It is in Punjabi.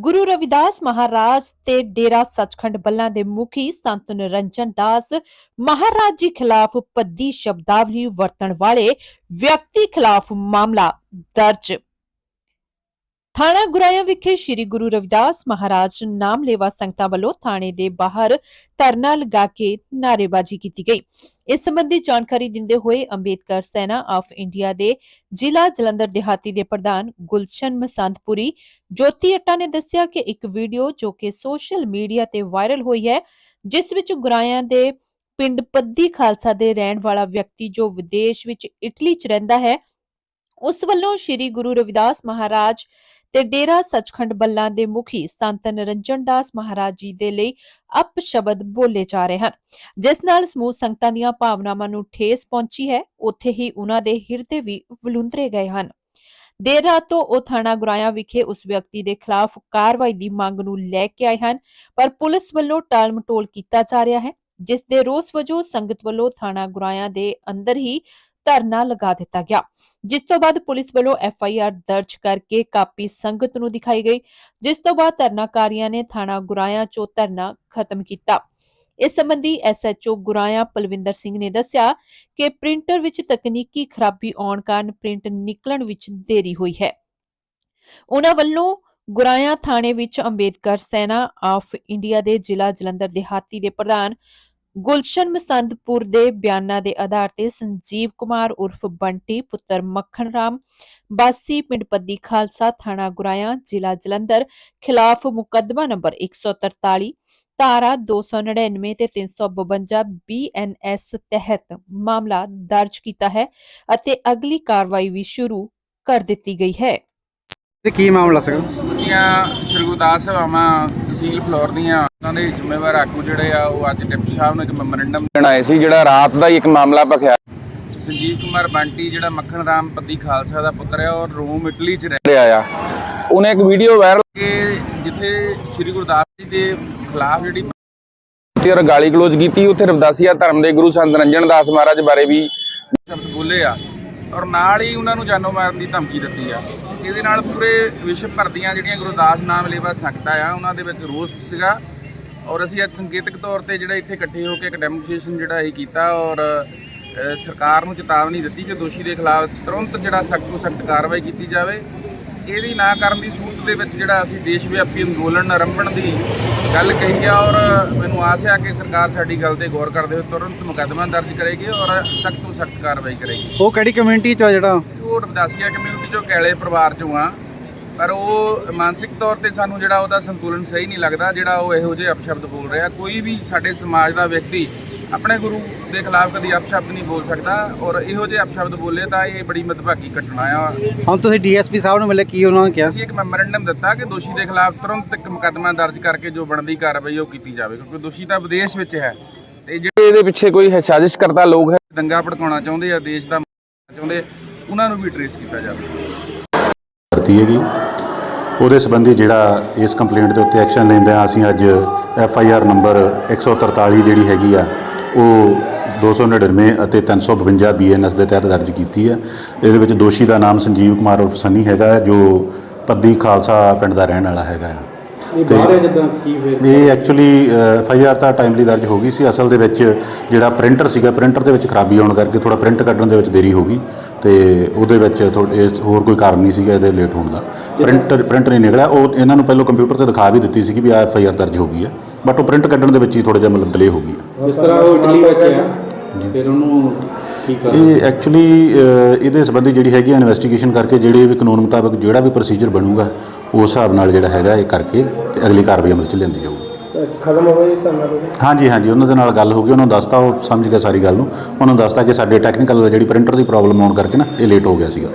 ਗੁਰੂ ਰਵਿਦਾਸ ਮਹਾਰਾਜ ਤੇ ਡੇਰਾ ਸੱਚਖੰਡ ਬੱਲਾਂ ਦੇ ਮੁਖੀ ਸੰਤ ਨਿਰੰਜਨ ਦਾਸ ਮਹਾਰਾਜ ਜੀ ਖਿਲਾਫ ਪੱਦੀ ਸ਼ਬਦਾਵਲੀ ਵਰਤਣ ਵਾਲੇ ਵਿਅਕਤੀ ਖਿਲਾਫ ਮਾਮਲਾ ਦਰਜ। ਥਾਣਾ ਗੁਰਾਇਆ ਵਿਖੇ ਸ੍ਰੀ ਗੁਰੂ ਰਵਿਦਾਸ ਮਹਾਰਾਜ ਨਾਮ ਲੇਵਾ ਸੰਗਤਾਂ ਵੱਲੋਂ ਥਾਣੇ ਦੇ ਬਾਹਰ ਧਰਨਾ ਲਗਾ ਕੇ ਨਾਅਰੇਬਾਜ਼ੀ ਕੀਤੀ ਗਈ। ਇਸ ਸੰਬੰਧੀ ਜਾਣਕਾਰੀ ਦਿੰਦੇ ਹੋਏ ਅੰਬੇਦਕਰ ਸੈਨਾ ਆਫ ਇੰਡੀਆ ਦੇ ਜ਼ਿਲ੍ਹਾ ਜਲੰਧਰ ਦਿਹਾਤੀ ਦੇ ਪ੍ਰਧਾਨ ਗੁਲਸ਼ਨ ਮਸੰਦਪੁਰੀ ਜੋਤੀ ਅੱਟਾ ਨੇ ਦੱਸਿਆ ਕਿ ਇੱਕ ਵੀਡੀਓ ਜੋ ਕਿ ਸੋਸ਼ਲ ਮੀਡੀਆ ਤੇ ਵਾਇਰਲ ਹੋਈ ਹੈ, ਜਿਸ ਵਿੱਚ ਗੁਰਾਇਆਂ ਦੇ ਪਿੰਡ ਪੱਦੀ ਖਾਲਸਾ ਦੇ ਰਹਿਣ ਵਾਲਾ ਵਿਅਕਤੀ ਜੋ ਵਿਦੇਸ਼ ਵਿੱਚ ਇਟਲੀ 'ਚ ਰਹਿੰਦਾ ਹੈ, ਉਸ ਵੱਲੋਂ ਸ੍ਰੀ ਗੁਰੂ ਰਵਿਦਾਸ ਮਹਾਰਾਜ ਤੇ ਡੇਰਾ ਸੱਚਖੰਡ ਬੱਲਾ ਦੇ ਮੁਖੀ ਸੰਤ ਨਿਰੰਜਨ ਦਾਸ ਮਹਾਰਾਜ ਜੀ ਦੇ ਲਈ ਅਪਸ਼ਬਦ ਬੋਲੇ ਜਾ ਰਹੇ ਹਨ, ਜਿਸ ਨਾਲ ਸਮੂਹ ਸੰਗਤਾਂ ਦੀਆਂ ਭਾਵਨਾਵਾਂ ਨੂੰ ਠੇਸ ਪਹੁੰਚੀ ਹੈ, ਉੱਥੇ ਹੀ ਉਹਨਾਂ ਦੇ ਹਿਰਦੇ ਵੀ ਵਲੂੰਦਰੇ ਗਏ ਹਨ। ਦੇਰ ਰਾਤ ਤੋਂ ਉਹ ਥਾਣਾ ਗੁਰਾਇਆ ਵਿਖੇ ਉਸ ਵਿਅਕਤੀ ਦੇ ਖਿਲਾਫ ਕਾਰਵਾਈ ਦੀ ਮੰਗ ਨੂੰ ਲੈ ਕੇ ਆਏ ਹਨ, ਪਰ ਪੁਲਿਸ ਵੱਲੋਂ ਟਾਲਮਟੋਲ ਕੀਤਾ ਜਾ ਰਿਹਾ ਹੈ, ਜਿਸ ਦੇ ਰੋਸ ਵਜੋਂ ਸੰਗਤ ਵੱਲੋਂ ਥਾਣਾ ਗੁਰਾਇਆ ਦੇ ਅੰਦਰ ਹੀ ਧਰਨਾ ਲਗਾ ਦਿੱਤਾ ਗਿਆ, ਜਿਸ ਤੋਂ ਬਾਅਦ ਪੁਲਿਸ ਵੱਲੋਂ ਐਫ ਆਈ ਆਰ ਦਰਜ ਕਰਕੇ ਕਾਪੀ ਸੰਗਤ ਨੂੰ ਦਿਖਾਈ ਗਈ, ਜਿਸ ਤੋਂ ਬਾਅਦ ਧਰਨਾਕਾਰੀਆਂ ਨੇ ਥਾਣਾ ਗੁਰਾਇਆ ਚੋਂ ਧਰਨਾ ਖਤਮ ਕੀਤਾ। ਇਸ ਸੰਬੰਧੀ ਐਸਐਚਓ ਗੁਰਾਇਆ ਪਲਵਿੰਦਰ ਸਿੰਘ ਨੇ ਦੱਸਿਆ ਕਿ ਪ੍ਰਿੰਟਰ ਵਿੱਚ ਤਕਨੀਕੀ ਖਰਾਬੀ ਆਉਣ ਕਾਰਨ ਪ੍ਰਿੰਟ ਨਿਕਲਣ ਵਿੱਚ ਦੇਰੀ ਹੋਈ ਹੈ। ਉਹਨਾਂ ਵੱਲੋਂ ਗੁਰਾਇਆ ਥਾਣੇ ਵਿੱਚ ਅੰਬੇਦਕਰ ਸੈਨਾ ਆਫ ਇੰਡੀਆ ਦੇ ਜ਼ਿਲ੍ਹਾ ਜਲੰਧਰ ਦਿਹਾਤੀ ਦੇ ਪ੍ਰਧਾਨ ਗੁਲਸ਼ਨ ਮਸੰਦਪੁਰ ਦੇ ਬਿਆਨਾਂ ਦੇ ਆਧਾਰ ਤੇ ਸੰਜੀਵ ਕੁਮਾਰ ਉਰਫ ਬੰਟੀ ਪੁੱਤਰ ਮੱਖਣ ਰਾਮ ਬਾਸੀ ਪਿੰਡ ਪੱਦੀ ਖਾਲਸਾ ਥਾਣਾ ਗੁਰਾਇਆ ਜ਼ਿਲ੍ਹਾ ਜਲੰਧਰ ਖਿਲਾਫ ਮੁਕੱਦਮਾ ਨੰਬਰ 143 ਧਾਰਾ 299 ਤੇ 352 ਬੀਐਨਐਸ ਤਹਿਤ ਮਾਮਲਾ ਦਰਜ ਕੀਤਾ ਹੈ ਅਤੇ ਅਗਲੀ ਕਾਰਵਾਈ ਵੀ ਸ਼ੁਰੂ ਕਰ ਦਿੱਤੀ ਗਈ ਹੈ। ਤੇ ਕੀ ਮਾਮਲਾ ਸੀਗਾ? ਉੱਚੀਆਂ ਸ਼੍ਰੀ ਗੁਰਦਾਸ ਸਭਾਵਾਂ ਤਹਿਸੀਲ ਫਲੋਰ ਦੀਆਂ ਉਹਨਾਂ ਦੇ ਜ਼ਿੰਮੇਵਾਰ ਆਗੂ ਜਿਹੜੇ ਆ, ਉਹ ਅੱਜ ਡਿਪਟੀ ਸਾਹਿਬ ਨੂੰ ਇੱਕ ਮੈਮੋਰੰਡਮ ਦੇਣ ਆਏ ਸੀ, ਜਿਹੜਾ ਰਾਤ ਦਾ ਹੀ ਇੱਕ ਮਾਮਲਾ ਭਖਿਆ। ਸੰਜੀਵ ਕੁਮਾਰ ਬੰਟੀ, ਜਿਹੜਾ ਮੱਖਣ ਰਾਮ ਪੱਦੀ ਖਾਲਸਾ ਦਾ ਪੁੱਤਰ ਹੈ ਔਰ ਰੋਮ, ਇਟਲੀ 'ਚ ਰਹਿ ਰਿਹਾ ਆ। ਉਹਨੇ ਇੱਕ ਵੀਡੀਓ ਵਾਇਰਲ ਕਿ ਜਿੱਥੇ ਸ਼੍ਰੀ ਗੁਰਦਾਸ ਜੀ ਦੇ ਖਿਲਾਫ ਜਿਹੜੀ ਤੇ ਔਰ ਗਾਲੀ ਗਲੋਚ ਕੀਤੀ, ਉੱਥੇ ਰਵਦਾਸੀਆ ਧਰਮ ਦੇ ਗੁਰੂ ਸੰਤ ਰੰਜਨ ਦਾਸ ਮਹਾਰਾਜ ਬਾਰੇ ਵੀ ਸ਼ਬਦ ਬੋਲੇ ਆ। ਔਰ ਨਾਲ ਹੀ ਉਹਨਾਂ ਨੂੰ ਜਾਨੋਂ ਮਾਰਨ ਦੀ ਧਮਕੀ ਦਿੱਤੀ ਆ। ਇਹਦੇ ਨਾਲ ਪੂਰੇ ਵਿਸ਼ਵ ਭਰ ਦੀਆਂ ਜਿਹੜੀਆਂ ਗੁਰਦਾਸ ਨਾਮ ਲੇਵਾ ਸੰਗਤਾਂ ਆ, ਉਹਨਾਂ ਦੇ ਵਿੱਚ ਰੋਸ ਸੀਗਾ। ਔਰ ਅਸੀਂ ਅੱਜ ਸੰਕੇਤਕ ਤੌਰ ਤੇ ਜਿਹੜਾ ਇੱਥੇ ਇਕੱਠੇ ਹੋ ਕੇ ਇੱਕ ਡੈਮੋਨਸਟ੍ਰੇਸ਼ਨ ਜਿਹੜਾ ਇਹ ਕੀਤਾ ਔਰ ਸਰਕਾਰ ਨੂੰ ਚੇਤਾਵਨੀ ਦਿੱਤੀ ਕਿ ਦੋਸ਼ੀ ਦੇ ਖਿਲਾਫ ਤੁਰੰਤ ਜਿਹੜਾ ਸਖਤ ਤੋਂ ਸਖਤ ਕਾਰਵਾਈ ਕੀਤੀ ਜਾਵੇ। ਇਹਦੀ ਨਾ ਕਰਨ ਦੀ ਸੂਰਤ ਦੇ ਵਿੱਚ ਜਿਹੜਾ ਅਸੀਂ ਦੇਸ਼ ਵਿਆਪੀ ਅੰਦੋਲਨ ਆਰੰਭਣ ਦੀ ਗੱਲ ਕਹੀ ਆ ਔਰ ਮੈਨੂੰ ਆਸ ਹੈ ਕਿ ਸਰਕਾਰ ਸਾਡੀ ਗੱਲ ਤੇ ਗੌਰ ਕਰਦੇ ਹੋਏ ਤੁਰੰਤ ਮੁਕੱਦਮਾ ਦਰਜ ਕਰੇਗੀ ਔਰ ਸਖਤ ਤੋਂ ਸਖਤ ਕਾਰਵਾਈ ਕਰੇਗੀ। ਉਹ ਕਿਹੜੀ ਕਮਿਊਨਿਟੀ ਚ ਆ ਜਿਹੜਾ? ਉਹ ਰਵਦਾਸੀਆ ਕਮਿਊਨਿਟੀ ਚੋਂ ਕੈਲੇ ਪਰਿਵਾਰ ਚੋਂ ਆ। ਪਰ ਉਹ ਮਾਨਸਿਕ ਤੌਰ ਤੇ ਸਾਨੂੰ ਜਿਹੜਾ ਉਹਦਾ ਸੰਤੁਲਨ ਸਹੀ ਨਹੀਂ ਲੱਗਦਾ ਜਿਹੜਾ ਉਹ ਇਹੋ ਜਿਹੇ ਅਪਸ਼ਬਦ ਬੋਲ ਰਿਹਾ। ਕੋਈ ਵੀ ਸਾਡੇ ਸਮਾਜ ਦਾ ਵਿਅਕਤੀ ਆਪਣੇ ਗੁਰੂ ਦੇ ਖਿਲਾਫ ਕਦੀ ਅਪਸ਼ਬਦ ਨਹੀਂ ਬੋਲ ਸਕਦਾ ਔਰ ਇਹੋ ਜਿਹੇ ਅਪਸ਼ਬਦ ਬੋਲੇ ਤਾਂ ਇਹ ਬੜੀ ਮਦਭਾਗੀ ਘਟਨਾ ਆ। ਹੁਣ ਤੁਸੀਂ ਡੀਐਸਪੀ ਸਾਹਿਬ ਨੂੰ ਮਿਲੇ ਕੀ ਉਹਨਾਂ ਨੇ ਕਿਹਾ? ਅਸੀਂ ਇੱਕ ਮੈਮੋਰੰਡਮ ਦਿੱਤਾ ਕਿ ਦੋਸ਼ੀ ਦੇ ਖਿਲਾਫ ਤੁਰੰਤ ਇੱਕ ਮੁਕੱਦਮਾ ਦਰਜ ਕਰਕੇ ਜੋ ਬਣਦੀ ਕਾਰਵਾਈ ਉਹ ਕੀਤੀ ਜਾਵੇ ਕਿਉਂਕਿ ਦੋਸ਼ੀ ਤਾਂ ਵਿਦੇਸ਼ ਵਿੱਚ ਹੈ। ਤੇ ਜਿਹੜੇ ਇਹਦੇ ਪਿੱਛੇ ਕੋਈ ਹੈ ਸਾਜ਼ਿਸ਼ ਕਰਤਾ ਲੋਕ ਹੈ? ਦੰਗਾ ਭੜਕਾਉਣਾ ਚਾਹੁੰਦੇ ਆ ਦੇਸ਼ ਦਾ ਚਾਹੁੰਦੇ ਉਹਨਾਂ ਨੂੰ ਵੀ ਟ੍ਰੇਸ ਕੀਤਾ ਜਾਵੇ। ਭਰਤੀ ਹੈਗੀ ਉਹਦੇ ਸੰਬੰਧੀ ਜਿਹੜਾ ਇਸ ਕੰਪਲੇਂਟ ਦੇ ਉੱਤੇ ਐਕਸ਼ਨ ਲੈਂਦੇ ਆ ਅਸੀਂ ਅੱਜ ਐਫ ਆਈ ਆਰ ਨੰਬਰ 143 ਜਿਹੜੀ ਹੈਗੀ ਆ ਉਹ 299 ਅਤੇ 352 ਬੀ ਐਨ ਐਸ ਦੇ ਤਹਿਤ ਦਰਜ ਕੀਤੀ ਹੈ। ਇਹਦੇ ਵਿੱਚ ਦੋਸ਼ੀ ਦਾ ਨਾਮ ਸੰਜੀਵ ਕੁਮਾਰ ਉਰਫ ਸਨੀ ਹੈਗਾ ਹੈ, ਜੋ ਪੱਦੀ ਖਾਲਸਾ ਪਿੰਡ ਦਾ ਰਹਿਣ ਵਾਲਾ ਹੈਗਾ ਆ। ਇਹ ਬਾਹਰ ਹੈ ਜਿੱਦਾਂ ਕੀ ਫਿਰ? ਇਹ ਐਕਚੁਅਲੀ ਐਫ ਆਈ ਆਰ ਤਾਂ ਟਾਈਮਲੀ ਦਰਜ ਹੋ ਗਈ ਸੀ। ਅਸਲ ਦੇ ਵਿੱਚ ਜਿਹੜਾ ਪ੍ਰਿੰਟਰ ਸੀਗਾ ਪ੍ਰਿੰਟਰ ਦੇ ਵਿੱਚ ਖਰਾਬੀ ਆਉਣ ਕਰਕੇ ਥੋੜਾ ਪ੍ਰਿੰਟ ਕੱਢਣ ਦੇ ਵਿੱਚ ਦੇਰੀ ਹੋ ਗਈ। ਤੇ ਉਹਦੇ ਵਿੱਚ ਇਸ ਹੋਰ ਕੋਈ ਕਾਰਨ ਨਹੀਂ ਸੀਗਾ ਇਹਦੇ ਲੇਟ ਹੋਣ ਦਾ। ਪ੍ਰਿੰਟਰ ਪ੍ਰਿੰਟ ਨਹੀਂ ਨਿਕਲਿਆ। ਉਹ ਇਹਨਾਂ ਨੂੰ ਪਹਿਲਾਂ ਕੰਪਿਊਟਰ ਤੇ ਦਿਖਾ ਵੀ ਦਿੱਤੀ ਸੀ ਕਿ ਵੀ ਆ ਐਫ ਆਈ ਆਰ ਦਰਜ ਹੋ ਗਈ ਹੈ। ਬਟ ਉਹ ਪ੍ਰਿੰਟ ਕੱਢਣ ਦੇ ਵਿੱਚ ਹੀ ਥੋੜਾ ਜਿਹਾ ਮਤਲਬ ਡਿਲੇ ਹੋ ਗਈ ਹੈ। ਜਿਸ ਤਰ੍ਹਾਂ ਉਹ ਇਟਲੀ ਵਿੱਚ ਹੈ ਫਿਰ ਉਹਨੂੰ ਕੀ ਕਰ ਇਹ ਐਕਚੁਅਲੀ ਇਹਦੇ ਸੰਬੰਧੀ ਜਿਹੜੀ ਹੈਗੀ ਇਨਵੈਸਟੀਗੇਸ਼ਨ ਕਰਕੇ ਜਿਹੜੇ ਵੀ ਕਾਨੂੰਨ ਮੁਤਾਬਕ ਜਿਹੜਾ ਵੀ ਪ੍ਰੋਸੀਜਰ ਬਣੂਗਾ ਉਸ ਹਿਸਾਬ ਨਾਲ ਜਿਹੜਾ ਹੈਗਾ ਇਹ ਕਰਕੇ ਤੇ ਅਗਲੀ ਕਾਰਵਾਈ ਅਮਲ ਚ ਲਿਆਂਦੀ ਜਾਊਗੀ ਖਤਮ ਹੋ ਜੀ ਧਰਨਾ ਹਾਂਜੀ ਹਾਂਜੀ ਉਹਨਾਂ ਦੇ ਨਾਲ ਗੱਲ ਹੋ ਗਈ ਉਹਨਾਂ ਨੂੰ ਦੱਸਤਾ ਉਹ ਸਮਝ ਗਿਆ ਸਾਰੀ ਗੱਲ ਨੂੰ। ਉਹਨਾਂ ਨੂੰ ਦੱਸਤਾ ਕਿ ਸਾਡੇ ਟੈਕਨੀਕਲ ਜਿਹੜੀ ਪ੍ਰਿੰਟਰ ਦੀ ਪ੍ਰੋਬਲਮ ਆਉਣ ਕਰਕੇ ਨਾ ਇਹ ਲੇਟ ਹੋ ਗਿਆ ਸੀਗਾ।